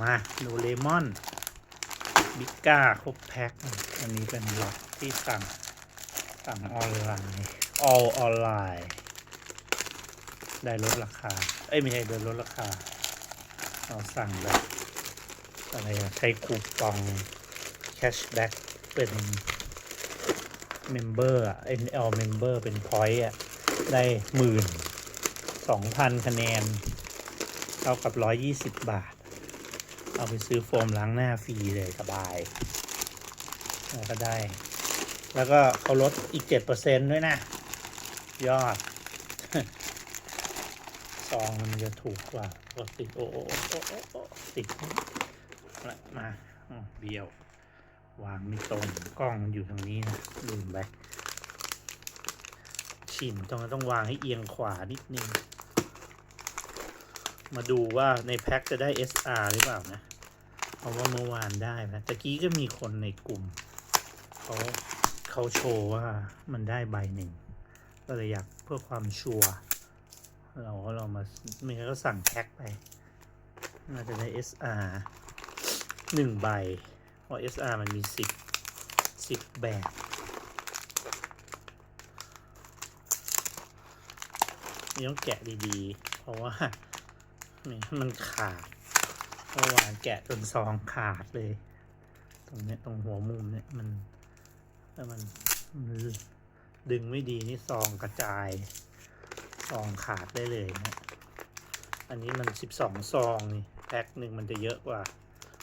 มาโดเรมอน บิก้าครบแพ็ค อันนี้เป็นล็อตที่สั่ง สั่งออนไลน์ all ออนไลน์ ได้ลดราคา เอ้ย ไม่ใช่ได้ลดราคา เราสั่งแบบอะไรอะใช้คูปองแคชแบ็กเป็นเมมเบอร์อะ NL เมมเบอร์เป็นพอยต์อะได้หมื่นสองพันคะแนนเท่ากับร้อยยี่สิบบาท เอาไปซื้อโฟมล้างหน้าฟรีเลยสบาย แล้วก็ได้ แล้วก็เขาลดอีกเจ็ดเปอร์เซ็นด้วยนะ ยอดซองมันจะถูกกว่าปกติโอ้โอ้โอ้โอ้โอ้ติดละมาเบี้ยว วางไม่ตรงกล้องอยู่ทางนี้นะลืมไปชิมต้องต้องวางให้เอียงขวานิดนึง มาดูว่าในแพ็คจะได้ SR หรือเปล่านะ เพราะว่าเมื่อวานได้นะตะกี้ก็มีคนในกลุ่มเขาเขาโชว์ว่ามันได้ใบหนึ่ง ก็เลยอยากเพื่อความชัวร์เราก็เรามาไม่งั้นก็สั่งแพ็คไปน่าจะได้ SR หนึ่งใบ เพราะ SR มันมีสิบสิบแบบนี่ต้องแกะดีๆ เพราะว่ามันขาด เมื่อวานแกะจนซองขาดเลย ตรงเนี้ยตรงหัวมุมเนี่ยมันถ้ามันดึงไม่ดีนี่ซองกระจายซองขาดได้เลยนะอันนี้มันสิบสองซองนี่แพ็คหนึ่งมันจะเยอะกว่า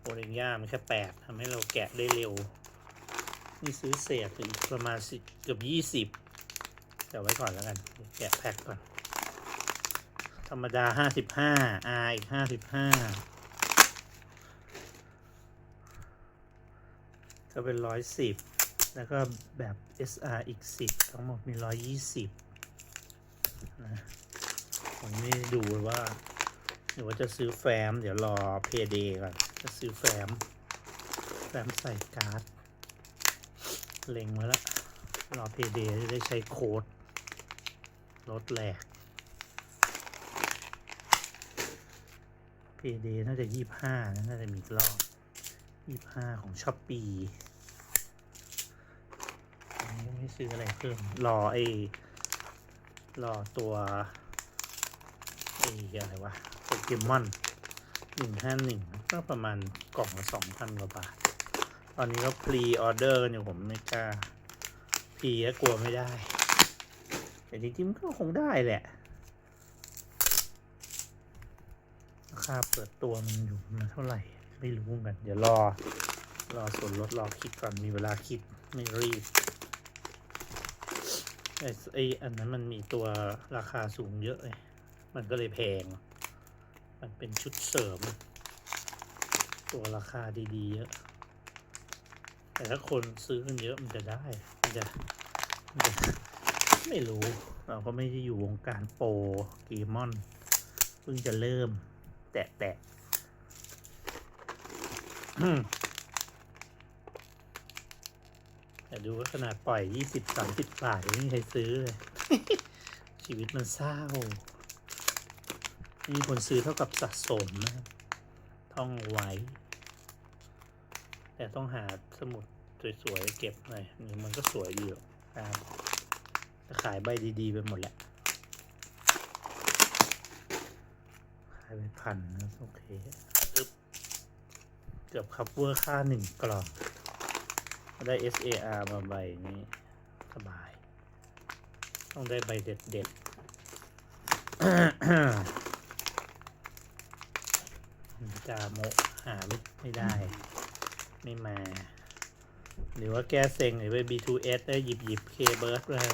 โอเรนย่ามันแค่แปดทำให้เราแกะได้เร็ว นี่ซื้อเศษอีกประมาณสิบเกือบยี่สิบเดี๋ยวไว้ก่อนแล้วกัน แกะแพ็คก่อน ธรรมดาห้าสิบห้า R อีกห้าสิบห้า ก็เป็นร้อยสิบแล้วก็แบบ SR อีกสิบทั้งหมดมีร้อยยี่สิบนะผมไม่ดูว่าหรือว่าจะซื้อแฟ้ม เดี๋ยวรอเพย์เดย์ก่อน จะซื้อแฟ้ม แฟ้มใส่การ์ด เล็งไว้แล้วรอเพย์เดย์จะได้ใช้โค้ดลดแหลกเพย์เดย์น่าจะยี่ห้าน่าจะมีรอบ ยี่ห้าของช้อปปีอันนี้ไม่ซื้ออะไรเพิ่ม รอไอ้รอตัวไอ้อะไรวะโปเกมอนหนึ่งห้าหนึ่งก็ประมาณกล่องละสองพันกว่าบาท ตอนนี้ก็พรีออเดอร์เนี่ผมไม่กล้าพรีก็กลัวไม่ได้ แต่จริงๆก็คงได้แหละราคาเปิดตัวมันอยู่มาเท่าไหร่ ไม่รู้เหมือนกัน เดี๋ยวรอ รอส่วนลดรอคิดก่อนมีเวลาคิดไม่รีบไอ้ไอ้อันนั้นมันมีตัวราคาสูงเยอะเลยมันก็เลยแพง มันเป็นชุดเสริม ตัวราคาดีๆเยอะ แต่ถ้าคนซื้อกันเยอะมันจะได้ มันจะมันจะไม่รู้ เราก็ไม่ได้อยู่วงการโปรเกมอน เพิ่งจะเริ่ม แตะแตะ แต่ดูว่าขนาดปล่อยยี่สิบสามสิบบาทยังไม่มีใครซื้อเลย ชีวิตมันเศร้ามีคนซื้อเท่ากับสะสมนะครับท่องไว้ แต่ต้องหาสมุดสวยๆเก็บหน่อยนี่มันก็สวยดีหรอกครับจะขายใบดีๆไปหมดแหละขายไปพันนะโอเคอึ๊บ เกือบคัพเวอร์ค่าหนึ่งกล่องได้ SAR มาใบนี้ สบาย ต้องได้ใบเด็ดเด็ดจาโมหาไม่ไม่ได้ ไม่มา หรือว่าแก้เซ็งหรือไป B2S ได้หยิบหยิบเคเบิร์ดเลย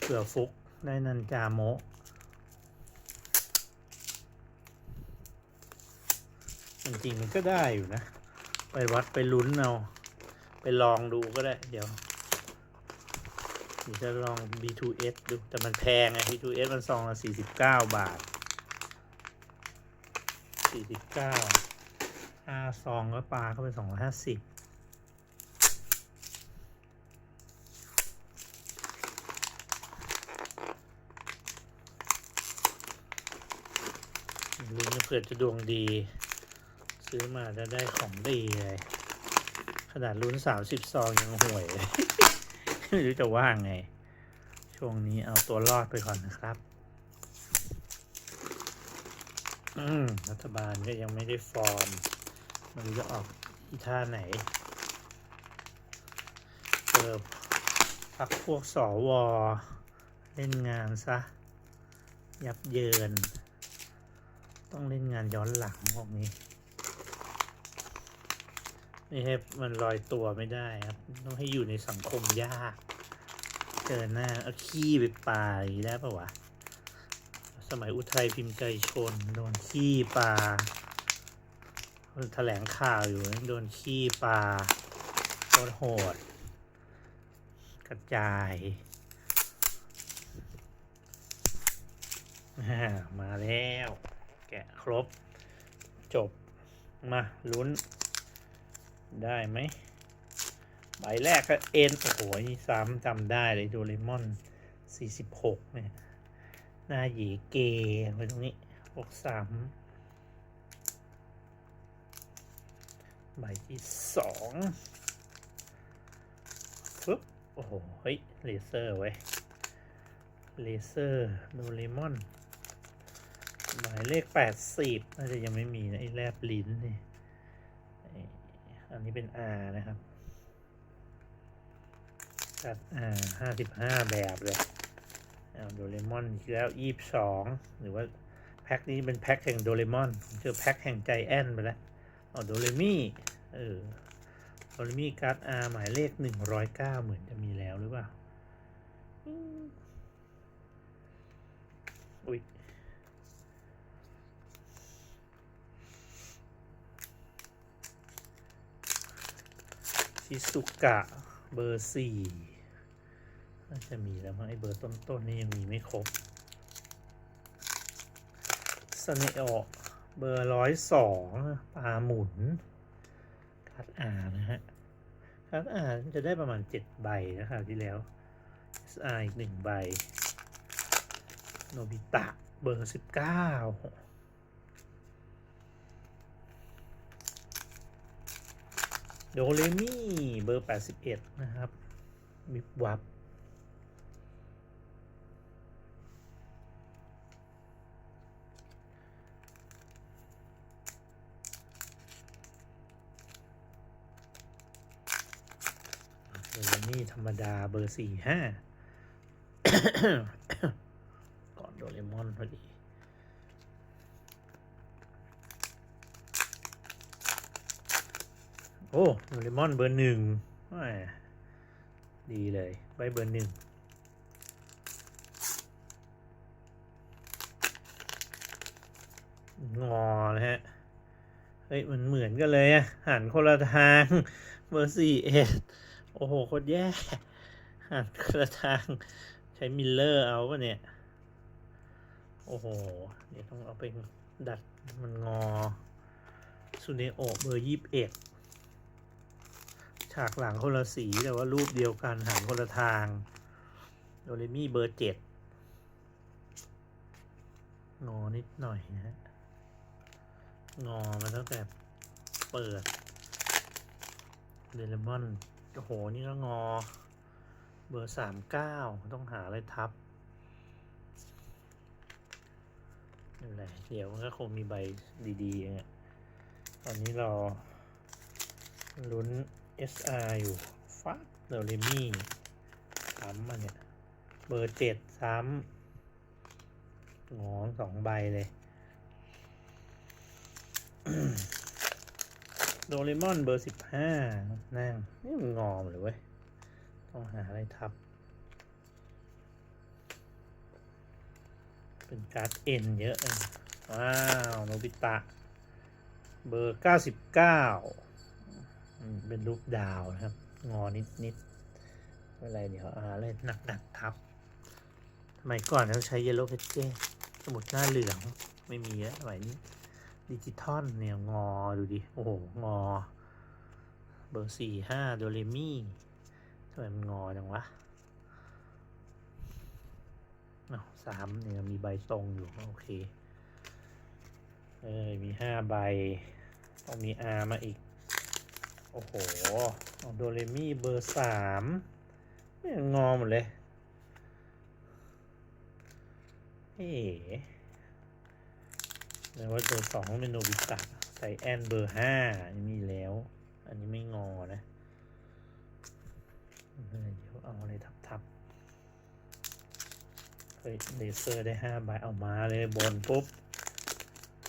เผื่อฟุกได้นันจาโม จริงๆมันก็ได้อยู่นะ ไปวัดไปลุ้นเอา ไปลองดูก็ได้ เดี๋ยวเดี๋ยวจะลอง B2S ดู แต่มันแพงไง B2S มันซองละสี่สิบเก้าบาทสี่สิบเก้าห้าซองก็ปลาเข้าไปสองร้อยห้าสิบลุ้นเผื่อจะดวงดี ซื้อมาจะได้ของดีเลย ขนาดลุ้นสามสิบซองยังห่วย ไม่รู้จะว่างไง ช่วงนี้เอาตัวรอดไปก่อนนะครับ อืมรัฐบาลก็ยังไม่ได้ฟอร์ม มันจะออกอีท่าไหนเออพักพวกสอวอเล่นงานซะ ยับเยิน ต้องเล่นงานย้อนหลังพวกนี้ ไม่ให้มันลอยตัวไม่ได้ครับ ต้องให้อยู่ในสังคมยากเจอหน้าเอาขี้ไปปาอย่างนี้ได้ปะวะ สมัยอุทัยพิมพ์ใจชน โดนขี้ปลาแถลงข่าวอยู่โดนขี้ปลาโคตรโหด กระจายมาแล้ว แกะครบ จบ มาลุ้น ได้ไหมใบแรกก็เอ็นโอ้โหนี่ซ้ำจำได้เลยโดเรมอน46เนี่ยหน้าหยีเกไว้ตรงนี้หกสามใบที่สองปึ๊บโอ้โห เฮ้ย เลเซอร์ไว้เลเซอร์โดเรมอนหมายเลขแปดสิบน่าจะยังไม่มีนะไอ้แลบลิ้นนี่ อันนี้เป็น R นะครับจัด R ห้าสิบห้าแบบเลยเอาโดเรมอนอีกแล้วยี่สิบสองหรือว่าแพ็คนี้เป็นแพ็คแห่งโดเรมอนเจอแพ็คแห่งใจแอนไปแล้วเอาโดเรมี่เออโดเรมี่การ์ดอาหมายเลขหนึ่งร้อยเก้าเหมือนจะมีแล้วหรือเปล่า อุ้ย ชิสุกะเบอร์สี่น่าจะมีแล้วมั้งไอเบอร์ต้นๆนี่ยังมีไม่ครบสเนโอเบอร์ร้อยสองปลาหมุนคัดอ่านนะฮะคัดอ่านจะได้ประมาณเจ็ดใบนะครับที่แล้ว SR อีกหนึ่งใบ โนบิตะเบอร์สิบเก้า โดเรมี่เบอร์แปดสิบเอ็ดนะครับบิบวับโดเรมี่ธรรมดาเบอร์สี่ห้าก่อนโดเรมอนพอดี โอ้โดเรมอนเบอร์หนึ่งดีเลยใบเบอร์หนึ่งงอนะฮะ เฮ้ย มันเหมือนกันเลยอะหันคนละทางเบอร์สี่เอ็ดโอ้โหโคตรแย่หันคนละทาง ใช้มิลเลอร์เอาปะเนี่ย โอ้โหเดี๋ยวต้องเอาไปดัดมันงอซูเนโอเบอร์ยี่สิบเอ็ด ฉากหลังคนละสีแต่ว่ารูปเดียวกันหันคนละทางโดเรมี่เบอร์เจ็ดงอนิดหน่อยนะ งอมาตั้งแต่เปิดเดลมอนโอ้โห นี่ก็งอ เบอร์สามเก้าต้องหาอะไรทับนี่แหละเดี๋ยวมันก็คงมีใบดีๆอย่างเงี้ยตอนนี้เราลุ้น SR อยู่ฟักเดลเรมี่ซ้ำมาเนี่ยเบอร์เจ็ดซ้ำงอสองใบเลยโดเรมอนเบอร์สิบห้านั่งนี่มันงอมเลยเว้ย ต้องหาอะไรทับ เป็นการ์ดเอ็นเยอะเลยว้าว โนบิตะ เบอร์เก้าสิบเก้า เป็นรูปดาวนะครับ งอนิดนิดๆไม่ไรเดี๋ยวหาอะไรหนักหนักๆทับสมัยก่อนเราใช้เยลโล่เพชเจสมุดหน้าเหลืองไม่มีแล้วสมัยนี้ดิจิตอลเนี่ย งอดูดิ โอ้โห งอ เบอร์สี่ห้าโดเรมี่ทำไมมันงอจังวะอ้าสามเนี่ยมีใบตรงอยู่ โอเค เออมีห้าใบ ต้องมีอามาอีก โอ้โห โดเรมี่เบอร์สามไม่งอหมดเลยเอ๊ะแต่ว่าเบอร์สองเป็นโนบิตะใส่แอนเบอร์ห้ามีแล้ว อันนี้ไม่งอนะ เดี๋ยวเอาอะไรทับทับๆเฮ้ยเลเซอร์ได้ห้าใบเอามาเลยบนปุ๊บ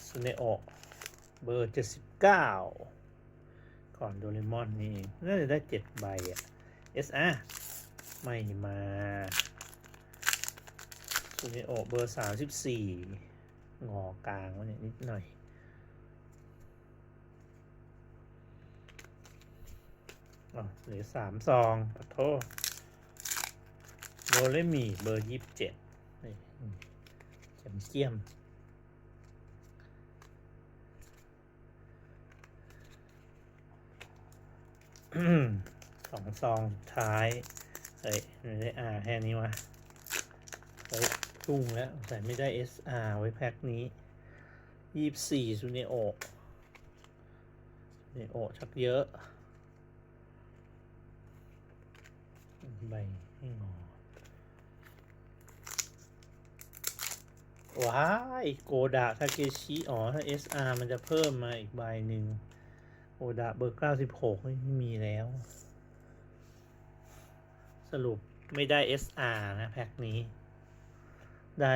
ซูเนโอเบอร์เจ็ดสิบเก้า ก่อนโดเรมอนนี่เองน่าจะได้เจ็ดใบอะ SR ไม่มาซูเนโอเบอร์สามสิบสี่งอกลางวะเนี่ยนิดหน่อย อ๋อเหลือสามซองขอโทษโรเลมีเบอร์ยี่สิบเจ็ดนี่เจียมเจียมอืม สองซองท้าย เฮ้ยไม่ได้อาแค่นี้วะเฮ้ยจุ้งแล้ว ใส่ไม่ได้ SR ไว้แพ็คนี้ยี่สิบสี่ซูเนโอซูเนโอชักเยอะ ใบไม่งอว้าย โกดะทาเกชิ อ๋อ ถ้า SR มันจะเพิ่มมาอีกใบหนึ่ง ดะเบอร์96ไม่มีแล้ว สรุปไม่ได้ SR นะ แพ็คนี้ ได้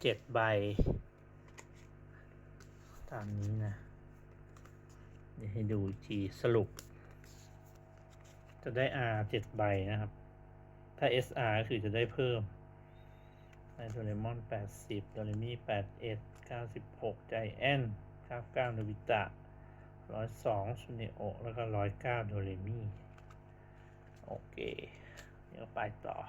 เจ็ดใบ ตามนี้นะ เดี๋ยวให้ดูอีกทีสรุป จะได้ R เจ็ดใบนะครับ ถ้า SR ก็คือจะได้เพิ่มในโดเรมอนแปดสิบโดเรมี่แปดเอ็ดเก้าสิบหกใจแอนเก้าเก้าโนบิตะ ร้อยสองซูเนโอแล้วก็ร้อยเก้าโดเรมี โอเค เดี๋ยวไปต่อ